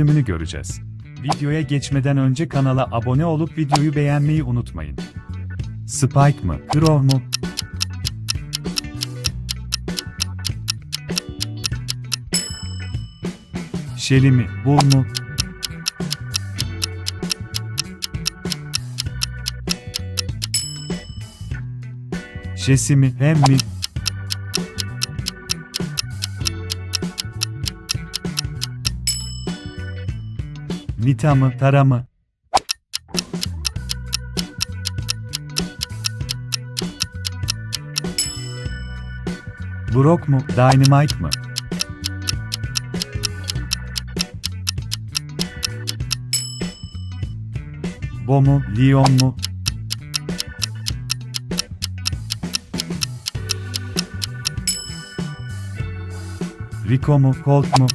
bölümünü göreceğiz. Videoya geçmeden önce kanala abone olup videoyu beğenmeyi unutmayın. Spike mı, Crow mu? Shelly mi, Bull mu? Jesse mi, Hem mi? Nita mı, Tara mı? Brock mu, Dynamite mı? Bo mu, Leon mu? Rico mu, Colt mu?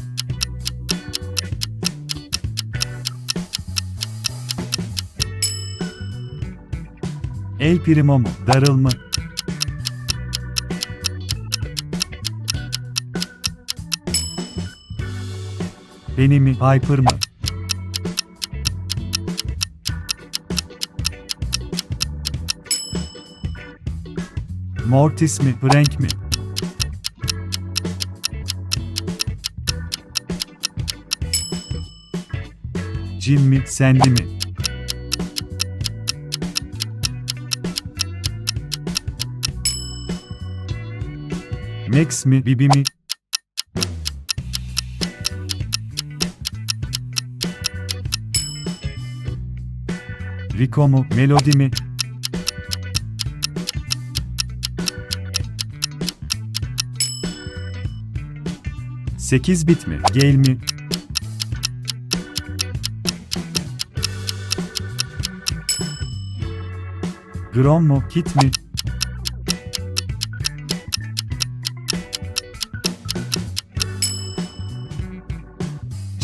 El Primo mu, Daryl mı? Penny mi, Piper mı? Mortis mi, Frank mi? Jim mi, Sandy mi? Max mi, Bibi mi? Rico mu, Melody mi? Sekiz bit mi, Gale mi? Grom mu, Kit mi?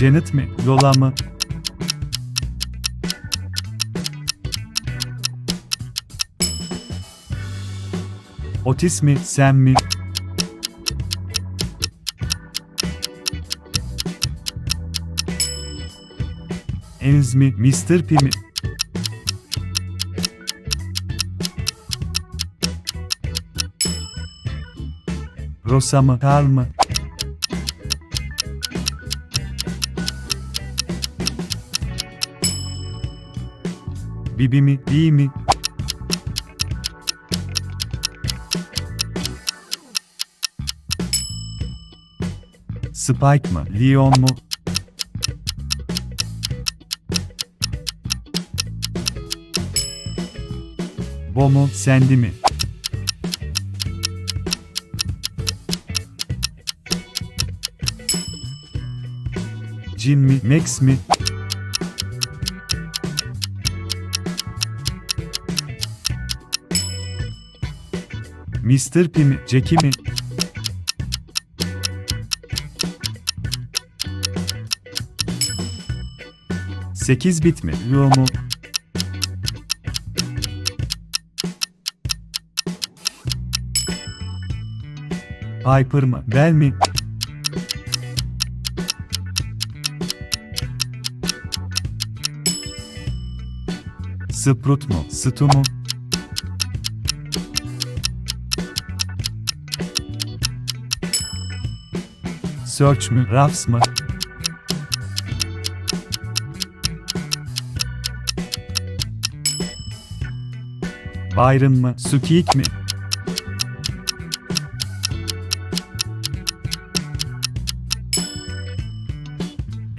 Janet mi, Lola mı? Otis mi, Sam mi? Enz mi, Mr. P mi? Rosa mı, Carl mı? Bibi mi, Dee mi? Spike mı, Leon mu? Bo mu, Sandy mi? Jin mi, Max mi? Mr. P mi, Jackie mi? Sekiz bit mi, Leo mu? Piper mı, Bell mi? Sprout mu, Stu mu? Search mü, Ruffs mı? Byron mı, Sukiyik mi?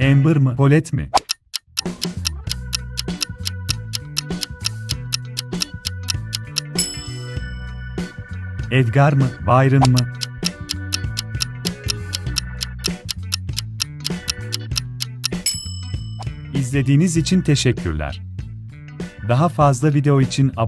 Amber mı, Colette mi? Edgar mı, Byron mı? İzlediğiniz için teşekkürler. Daha fazla video için abone